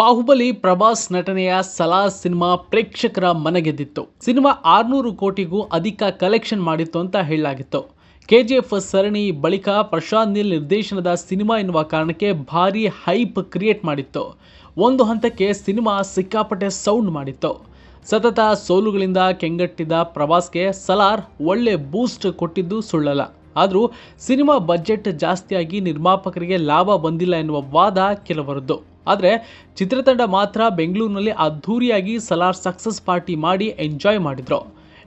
ಬಾಹುಬಲಿ ಪ್ರಭಾಸ್ ನಟನೆಯ ಸಲಾ ಸಿನಿಮಾ ಪ್ರೇಕ್ಷಕರ ಮನಗೆದ್ದಿತ್ತು. ಸಿನಿಮಾ ಆರ್ನೂರು ಕೋಟಿಗೂ ಅಧಿಕ ಕಲೆಕ್ಷನ್ ಮಾಡಿತ್ತು ಅಂತ ಹೇಳಲಾಗಿತ್ತು. ಕೆಜಿಎಫ್ ಸರಣಿ ಬಳಿಕ ಪ್ರಶಾಂತ್ ನೀಲ್ ನಿರ್ದೇಶನದ ಸಿನಿಮಾ ಎನ್ನುವ ಕಾರಣಕ್ಕೆ ಭಾರಿ ಹೈಪ್ ಕ್ರಿಯೇಟ್ ಮಾಡಿತ್ತು. ಒಂದು ಹಂತಕ್ಕೆ ಸಿನಿಮಾ ಸಿಕ್ಕಾಪಟ್ಟೆ ಸೌಂಡ್ ಮಾಡಿತ್ತು. ಸತತ ಸೋಲುಗಳಿಂದ ಕೆಂಗಟ್ಟಿದ ಪ್ರವಾಸ್ಗೆ ಸಲಾರ್ ಒಳ್ಳೆ ಬೂಸ್ಟ್ ಕೊಟ್ಟಿದ್ದು ಸುಳ್ಳಲ್ಲ. ಆದರೂ ಸಿನಿಮಾ ಬಜೆಟ್ ಜಾಸ್ತಿಯಾಗಿ ನಿರ್ಮಾಪಕರಿಗೆ ಲಾಭ ಬಂದಿಲ್ಲ ಎನ್ನುವ ವಾದ ಕೆಲವರದ್ದು. ಆದರೆ ಚಿತ್ರತಂಡ ಮಾತ್ರ ಬೆಂಗಳೂರಿನಲ್ಲಿ ಅದ್ಧೂರಿಯಾಗಿ ಸಲಾರ್ ಸಕ್ಸಸ್ ಪಾರ್ಟಿ ಮಾಡಿ ಎಂಜಾಯ್ ಮಾಡಿದ್ರು.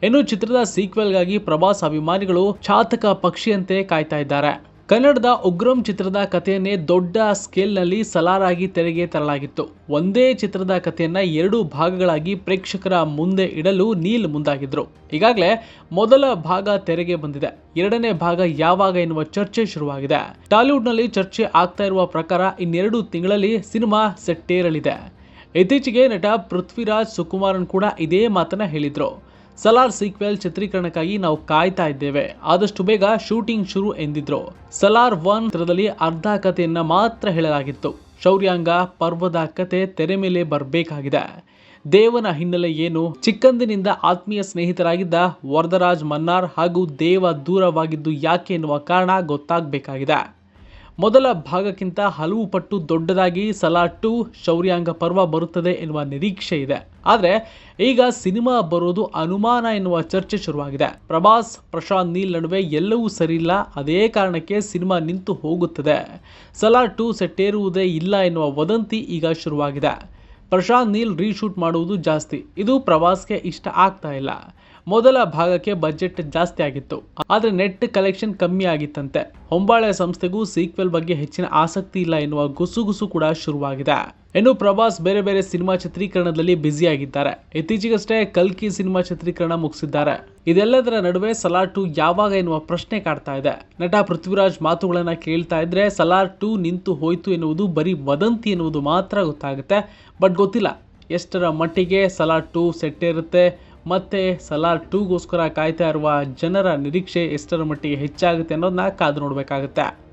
ಇನ್ನು ಚಿತ್ರದ ಸೀಕ್ವೆಲ್ಗಾಗಿ ಪ್ರಭಾಸ್ ಅಭಿಮಾನಿಗಳು ಚಾತಕ ಪಕ್ಷಿಯಂತೆ ಕಾಯ್ತಾ ಇದ್ದಾರೆ. ಕನ್ನಡದ ಉಗ್ರಂ ಚಿತ್ರದ ಕಥೆಯನ್ನೇ ದೊಡ್ಡ ಸ್ಕೇಲ್ನಲ್ಲಿ ಸಲಾರಾಗಿ ತೆರೆಗೆ ತರಲಾಗಿತ್ತು. ಒಂದೇ ಚಿತ್ರದ ಕಥೆಯನ್ನ ಎರಡು ಭಾಗಗಳಾಗಿ ಪ್ರೇಕ್ಷಕರ ಮುಂದೆ ಇಡಲು ನೀಲ್ ಮುಂದಾಗಿದ್ರು. ಈಗಾಗಲೇ ಮೊದಲ ಭಾಗ ತೆರೆಗೆ ಬಂದಿದೆ. ಎರಡನೇ ಭಾಗ ಯಾವಾಗ ಎನ್ನುವ ಚರ್ಚೆ ಶುರುವಾಗಿದೆ. ಟಾಲಿವುಡ್ನಲ್ಲಿ ಚರ್ಚೆ ಆಗ್ತಾ ಇರುವ ಪ್ರಕಾರ ಇನ್ನೆರಡು ತಿಂಗಳಲ್ಲಿ ಸಿನಿಮಾ ಸೆಟ್ಟೇರಲಿದೆ. ಇತ್ತೀಚೆಗೆ ನಟ ಪೃಥ್ವಿರಾಜ್ ಸುಕುಮಾರನ್ ಕೂಡ ಇದೇ ಮಾತನ್ನ ಹೇಳಿದ್ರು. ಸಲಾರ್ ಸೀಕ್ವೆಲ್ ಚಿತ್ರೀಕರಣಕ್ಕಾಗಿ ನಾವು ಕಾಯ್ತಾ ಇದ್ದೇವೆ. ಆದಷ್ಟು ಬೇಗ ಶೂಟಿಂಗ್ ಶುರು ಎಂದಿದ್ರು. ಸಲಾರ್ ಒನ್ ಚಿತ್ರದಲ್ಲಿ ಅರ್ಧ ಕಥೆಯನ್ನ ಮಾತ್ರ ಹೇಳಲಾಗಿತ್ತು. ಶೌರ್ಯಾಂಗ, ಪರ್ವದ ಕತೆ ತೆರೆ ಮೇಲೆ ಬರಬೇಕಾಗಿದೆ. ದೇವನ ಹಿನ್ನೆಲೆ ಏನು? ಚಿಕ್ಕಂದಿನಿಂದ ಆತ್ಮೀಯ ಸ್ನೇಹಿತರಾಗಿದ್ದ ವರದರಾಜ್ ಮನ್ನಾರ್ ಹಾಗೂ ದೇವ ದೂರವಾಗಿದ್ದು ಯಾಕೆ ಎನ್ನುವ ಕಾರಣ ಗೊತ್ತಾಗಬೇಕಾಗಿದೆ. ಮೊದಲ ಭಾಗಕ್ಕಿಂತ ಹಲವು ಪಟ್ಟು ದೊಡ್ಡದಾಗಿ ಸಲಾರ್ ಟು ಶೌರ್ಯಾಂಗ ಪರ್ವ ಬರುತ್ತದೆ ಎನ್ನುವ ನಿರೀಕ್ಷೆ ಇದೆ. ಆದರೆ ಈಗ ಸಿನಿಮಾ ಬರೋದು ಅನುಮಾನ ಎನ್ನುವ ಚರ್ಚೆ ಶುರುವಾಗಿದೆ. ಪ್ರಭಾಸ್, ಪ್ರಶಾಂತ್ ನೀಲ್ ನಡುವೆ ಎಲ್ಲವೂ ಸರಿಯಿಲ್ಲ. ಅದೇ ಕಾರಣಕ್ಕೆ ಸಿನಿಮಾ ನಿಂತು ಹೋಗುತ್ತದೆ. ಸಲಾರ್ ಟು ಸೆಟ್ಟೇರುವುದೇ ಇಲ್ಲ ಎನ್ನುವ ವದಂತಿ ಈಗ ಶುರುವಾಗಿದೆ. ಪ್ರಶಾಂತ್ ನೀಲ್ ರೀಶೂಟ್ ಮಾಡುವುದು ಜಾಸ್ತಿ. ಇದು ಪ್ರವಾಸ್ಗೆ ಇಷ್ಟ ಆಗ್ತಾ ಇಲ್ಲ. ಮೊದಲ ಭಾಗಕ್ಕೆ ಬಜೆಟ್ ಜಾಸ್ತಿ ಆಗಿತ್ತು. ಆದರೆ ನೆಟ್ ಕಲೆಕ್ಷನ್ ಕಮ್ಮಿ ಆಗಿತ್ತಂತೆ. ಹೊಂಬಾಳೆ ಸಂಸ್ಥೆಗೂ ಸೀಕ್ವೆಲ್ ಬಗ್ಗೆ ಹೆಚ್ಚಿನ ಆಸಕ್ತಿ ಇಲ್ಲ ಎನ್ನುವ ಗುಸುಗುಸು ಕೂಡ ಶುರುವಾಗಿದೆ. ಇನ್ನು ಪ್ರಭಾಸ್ ಬೇರೆ ಬೇರೆ ಸಿನಿಮಾ ಚಿತ್ರೀಕರಣದಲ್ಲಿ ಬ್ಯುಸಿಯಾಗಿದ್ದಾರೆ ಇತ್ತೀಚೆಗಷ್ಟೇ ಕಲ್ಕಿ ಸಿನಿಮಾ ಚಿತ್ರೀಕರಣ ಮುಗಿಸಿದ್ದಾರೆ. ಇದೆಲ್ಲದರ ನಡುವೆ ಸಲಾರ್ ಟು ಯಾವಾಗ ಎನ್ನುವ ಪ್ರಶ್ನೆ ಕಾಡ್ತಾ ಇದೆ. ನಟ ಪೃಥ್ವಿರಾಜ್ ಮಾತುಗಳನ್ನ ಕೇಳ್ತಾ ಇದ್ರೆ ಸಲಾರ್ ಟು ನಿಂತು ಹೋಯ್ತು ಎನ್ನುವುದು ಬರೀ ವದಂತಿ ಎನ್ನುವುದು ಮಾತ್ರ ಗೊತ್ತಾಗುತ್ತೆ. ಬಟ್ ಗೊತ್ತಿಲ್ಲ. ಎಷ್ಟರ ಮಟ್ಟಿಗೆ ಸಲಾರ್ ಟು ಸೆಟ್ಟೇರುತ್ತೆ ಮತ್ತೆ ಸಲಾರ್ ಟೂಗೋಸ್ಕರ ಕಾಯ್ತಾ ಇರುವ ಜನರ ನಿರೀಕ್ಷೆ ಎಷ್ಟರ ಮಟ್ಟಿಗೆ ಹೆಚ್ಚಾಗುತ್ತೆ ಅನ್ನೋದನ್ನ ಕಾದು ನೋಡಬೇಕಾಗುತ್ತೆ.